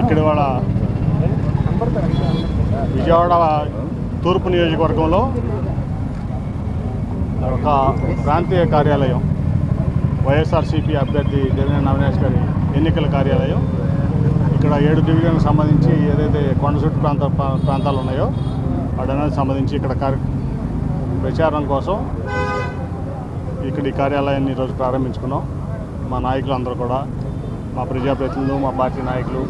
ఇక్కడ వాళ్ళ విజయవాడ తూర్పు నియోజకవర్గంలో ఒక ప్రాంతీయ కార్యాలయం వైఎస్ఆర్సీపీ అభ్యర్థి దేవినేని అవినాష్ గారి ఎన్నికల కార్యాలయం. ఇక్కడ ఏడు డివిజన్లకు సంబంధించి ఏదైతే కొండ చుట్టు ప్రాంత ప్రాంతాలు ఉన్నాయో వాటన్నిటికి సంబంధించి ఇక్కడ కార్య ప్రచారం కోసం ఇక్కడ ఈ కార్యాలయాన్ని ఈరోజు ప్రారంభించుకున్నాం. మా నాయకులు అందరూ కూడా మా ప్రజాప్రతినిధులు మా పార్టీ నాయకులు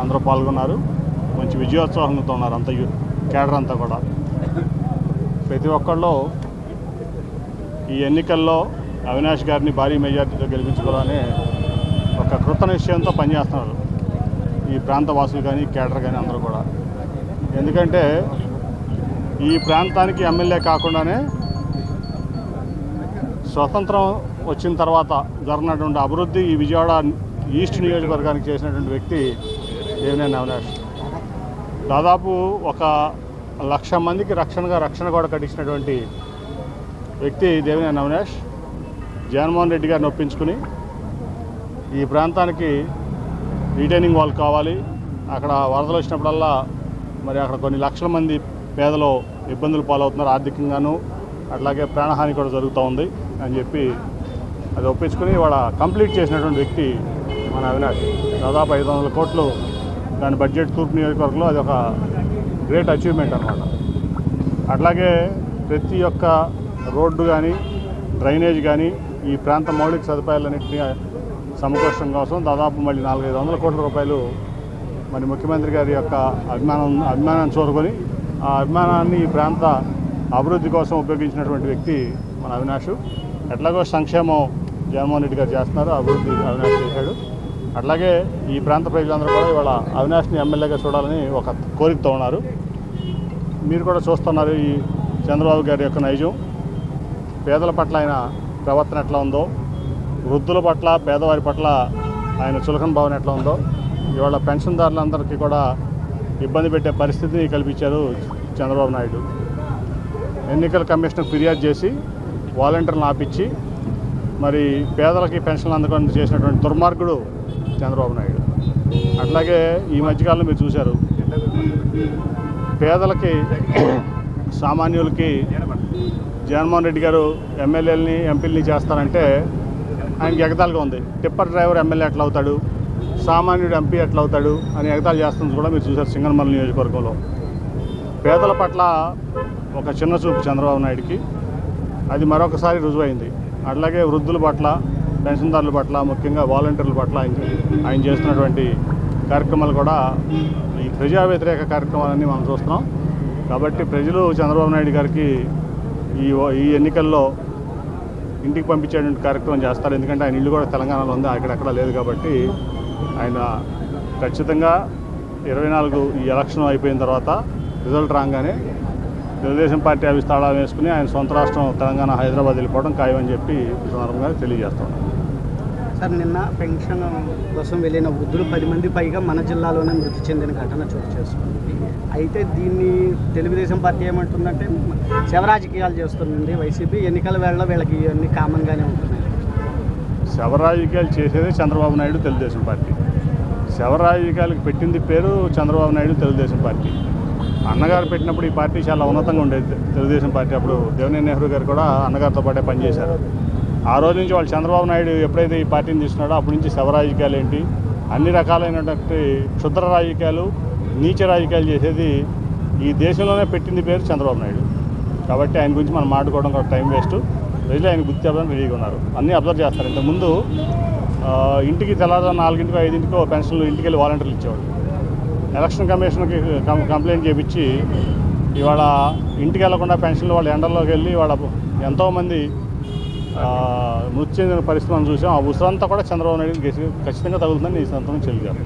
అందరూ పాల్గొన్నారు. మంచి విజయోత్సాహంతో ఉన్నారు అంత కేడర్ అంతా కూడా. ప్రతి ఒక్కళ్ళు ఈ ఎన్నికల్లో అవినాష్ గారిని భారీ మెజార్టీతో గెలిపించుకోవాలని ఒక కృత నిశ్చయంతో పనిచేస్తున్నారు. ఈ ప్రాంత వాసులు కానీ కేడర్ కానీ అందరూ కూడా. ఎందుకంటే ఈ ప్రాంతానికి ఎమ్మెల్యే కాకుండానే స్వతంత్రం వచ్చిన తర్వాత జరిగినటువంటి అభివృద్ధి ఈ విజయవాడ ఈస్ట్ నియోజకవర్గానికి చేసినటువంటి వ్యక్తి దేవినేని అవినాష్ దాదాపు ఒక లక్ష మందికి రక్షణగా రక్షణ కూడా కట్టించినటువంటి వ్యక్తి దేవినేని అవినాష్ జగన్మోహన్ రెడ్డి గారిని ఒప్పించుకుని ఈ ప్రాంతానికి రిటైనింగ్ వాల్ కావాలి. అక్కడ వరదలు వచ్చినప్పుడల్లా మరి అక్కడ కొన్ని లక్షల మంది పేదలు ఇబ్బందులు పాలవుతున్నారు ఆర్థికంగాను. అట్లాగే ప్రాణహాని కూడా జరుగుతూ ఉంది అని చెప్పి అది ఒప్పించుకుని వాళ్ళ కంప్లీట్ చేసినటువంటి వ్యక్తి మన అవినాష్. దాదాపు ఐదు వందల కోట్లు దాని బడ్జెట్ తూర్పు నియోజకవర్గంలో అది ఒక గ్రేట్ అచీవ్మెంట్ అనమాట అట్లాగే ప్రతి ఒక్క రోడ్డు కానీ డ్రైనేజ్ కానీ ఈ ప్రాంత మౌలిక సదుపాయాలన్నింటినీ సమకూర్చడం కోసం దాదాపు మళ్ళీ నాలుగైదు వందల కోట్ల రూపాయలు మరి ముఖ్యమంత్రి గారి యొక్క అభిమానం అభిమానాన్ని చూరుకొని ఆ అభిమానాన్ని ఈ ప్రాంత అభివృద్ధి కోసం ఉపయోగించినటువంటి వ్యక్తి మన అవినాష్. ఎట్లాగో సంక్షేమం జగన్మోహన్ రెడ్డి గారు చేస్తున్నారు అభివృద్ధి అవినాష్ చేశాడు. అట్లాగే ఈ ప్రాంత ప్రజలందరూ కూడా ఇవాళ అవినాష్ని ఎమ్మెల్యేగా చూడాలని ఒక కోరికతో ఉన్నారు. మీరు కూడా చూస్తున్నారు ఈ చంద్రబాబు గారి యొక్క నైజం. పేదల పట్ల ఆయన ప్రవర్తన ఎట్లా ఉందో వృద్ధుల పట్ల పేదవారి పట్ల ఆయన చులకన భావన ఎట్లా ఉందో ఇవాళ పెన్షన్దారులందరికీ కూడా ఇబ్బంది పెట్టే పరిస్థితిని కల్పించారు చంద్రబాబు నాయుడు. ఎన్నికల కమిషన్కు ఫిర్యాదు చేసి వాలంటీర్లను ఆపించి మరి పేదలకి పెన్షన్లు అందకుండా చేసినటువంటి దుర్మార్గుడు చంద్రబాబు నాయుడు. అట్లాగే ఈ మధ్యకాలంలో మీరు చూశారు పేదలకి సామాన్యులకి జగన్మోహన్ రెడ్డి గారు ఎమ్మెల్యేలని ఎంపీలని చేస్తారంటే ఆయనకి ఎగతాలుగా ఉంది. టిప్పర్ డ్రైవర్ ఎమ్మెల్యే ఎట్లా అవుతాడు సామాన్యుడు ఎంపీ ఎట్లా అవుతాడు అని ఎగతాలు చేస్తుంది కూడా మీరు చూశారు సింగనమల నియోజకవర్గంలో. పేదల పట్ల ఒక చిన్న చూపు చంద్రబాబు నాయుడికి. అది మరొకసారి రుజువైంది. అట్లాగే వృద్ధుల పట్ల పెన్షన్దారుల పట్ల ముఖ్యంగా వాలంటీర్ల పట్ల ఆయన చేస్తున్నటువంటి కార్యక్రమాలు కూడా ఈ ప్రజా వ్యతిరేక కార్యక్రమాలన్నీ మనం చూస్తున్నాం. కాబట్టి ప్రజలు చంద్రబాబు నాయుడు గారికి ఈ ఈ ఎన్నికల్లో ఇంటికి పంపించేటువంటి కార్యక్రమం చేస్తారు. ఎందుకంటే ఆయన ఇల్లు కూడా తెలంగాణలో ఉంది అక్కడక్కడ లేదు కాబట్టి ఆయన ఖచ్చితంగా ఇరవై నాలుగు ఈ ఎలక్షన్ అయిపోయిన తర్వాత రిజల్ట్ రాగానే తెలుగుదేశం పార్టీ అవి స్థాళాలు వేసుకుని ఆయన సొంత రాష్ట్రం తెలంగాణ హైదరాబాద్ వెళ్ళిపోవడం ఖాయమని చెప్పి ఈ సందర్భంగా తెలియజేస్తున్నాను సార్ నిన్న పెన్షన్ కోసం వెళ్ళిన వృద్ధులు పది మంది పైగా మన జిల్లాలోనే మృతి చెందిన ఘటన చోటు చేసుకుంది. అయితే దీన్ని తెలుగుదేశం పార్టీ ఏమంటుందంటే శవ రాజకీయాలు చేస్తుంది వైసీపీ ఎన్నికల వేళ వీళ్ళకి ఇవన్నీ కామన్గానే ఉంటున్నాయి. శవ రాజకీయాలు చేసేది చంద్రబాబు నాయుడు తెలుగుదేశం పార్టీ. శవ రాజకీయాలకు పెట్టింది పేరు చంద్రబాబు నాయుడు తెలుగుదేశం పార్టీ. అన్నగారు పెట్టినప్పుడు ఈ పార్టీ చాలా ఉన్నతంగా ఉండేది. తెలుగుదేశం పార్టీ అప్పుడు దేవినేని నెహ్రూ గారు కూడా అన్నగారితో పాటే పనిచేశారు. ఆ రోజు నుంచి వాళ్ళు చంద్రబాబు నాయుడు ఎప్పుడైతే ఈ పార్టీని తీసుకున్నాడో అప్పటి నుంచి శవ రాజకీయాలు ఏంటి? అన్ని రకాలైనటువంటి క్షుద్ర రాజకీయాలు నీచ రాజకీయాలు చేసేది ఈ దేశంలోనే పెట్టింది పేరు చంద్రబాబు నాయుడు. కాబట్టి ఆయన గురించి మనం మాట్లాడుకోవడం కూడా టైం వేస్ట్. ప్రజలు ఆయన గుర్తు చెప్పడం రెడీగా ఉన్నారు. అన్నీ అబ్జర్వ్ చేస్తారు. ఇంతకుముందు ఇంటికి తెల్లారు నాలుగింటికో ఐదింటికో పెన్షన్లు ఇంటికి వెళ్ళి వాలంటీర్లు ఇచ్చేవాళ్ళు. ఎలక్షన్ కమిషన్కి కంప్లైంట్ చేపించి ఇవాళ ఇంటికి వెళ్ళకుండా పెన్షన్లు వాళ్ళ ఎండల్లోకి వెళ్ళి వాళ్ళ ఎంతోమంది మృతి చెందిన పరిస్థితి మనం చూసాం. ఆ ఉసురంతా కూడా చంద్రబాబు నాయుడు ఖచ్చితంగా తగులుతుందని ఈ సంతకం చెల్లిగారు